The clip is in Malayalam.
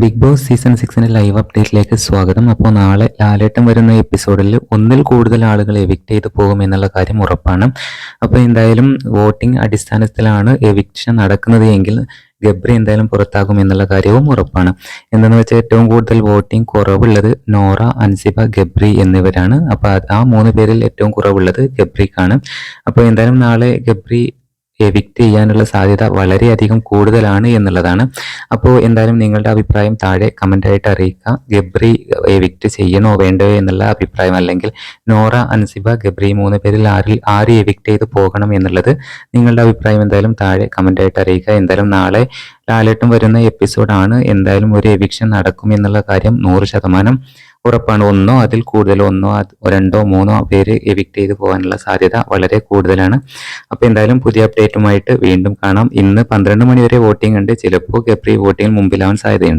ബിഗ് ബോസ് സീസൺ സിക്സിന് ലൈവ് അപ്ഡേറ്റിലേക്ക് സ്വാഗതം. അപ്പോൾ നാളെ ലാലേട്ടം വരുന്ന എപ്പിസോഡിൽ ഒന്നിൽ കൂടുതൽ ആളുകൾ എവിക്റ്റ് ചെയ്ത് പോകും എന്നുള്ള കാര്യം ഉറപ്പാണ്. അപ്പോൾ എന്തായാലും വോട്ടിംഗ് അടിസ്ഥാനത്തിലാണ് എവിക്ഷൻ നടക്കുന്നത് എങ്കിൽ ഗബ്രി എന്തായാലും പുറത്താകും എന്നുള്ള കാര്യവും ഉറപ്പാണ്. എന്തെന്ന് വെച്ചാൽ ഏറ്റവും കൂടുതൽ വോട്ടിംഗ് കുറവുള്ളത് നോറ അൻസിബ ഗബ്രി എന്നിവരാണ്. അപ്പോൾ ആ മൂന്ന് പേരിൽ ഏറ്റവും കുറവുള്ളത് ഗബ്രിക്കാണ്. അപ്പോൾ എന്തായാലും നാളെ ഗബ്രി എവിക്റ്റ് ചെയ്യാനുള്ള സാധ്യത വളരെയധികം കൂടുതലാണ് എന്നുള്ളതാണ്. അപ്പോൾ എന്തായാലും നിങ്ങളുടെ അഭിപ്രായം താഴെ കമന്റായിട്ട് അറിയിക്കുക. ഗബ്രി എവിക്റ്റ് ചെയ്യണോ വേണ്ടയോ എന്നുള്ള അഭിപ്രായം അല്ലെങ്കിൽ നോറ അൻസിബ ഗബ്രി മൂന്ന് പേരിൽ ആരിൽ ആര് എവിക്റ്റ് ചെയ്ത് പോകണം എന്നുള്ളത് നിങ്ങളുടെ അഭിപ്രായം എന്തായാലും താഴെ കമന്റായിട്ട് അറിയിക്കുക. എന്തായാലും നാളെ ലാലേട്ടം വരുന്ന എപ്പിസോഡാണ്. എന്തായാലും ഒരു എവിക്ഷൻ നടക്കും എന്നുള്ള കാര്യം നൂറ് ശതമാനം ഉറപ്പാണ്. ഒന്നോ അതിൽ കൂടുതലോ ഒന്നോ രണ്ടോ മൂന്നോ പേര് എവിക്ട് ചെയ്ത് പോകാനുള്ള സാധ്യത വളരെ കൂടുതലാണ്. അപ്പോൾ എന്തായാലും പുതിയ അപ്ഡേറ്റുമായിട്ട് വീണ്ടും കാണാം. ഇന്ന് പന്ത്രണ്ട് മണി വരെ വോട്ടിംഗ് ഉണ്ട്. ചിലപ്പോൾ ഗപ്രി വോട്ടിംഗ് മുമ്പിലാവാൻ സാധ്യതയുണ്ട്.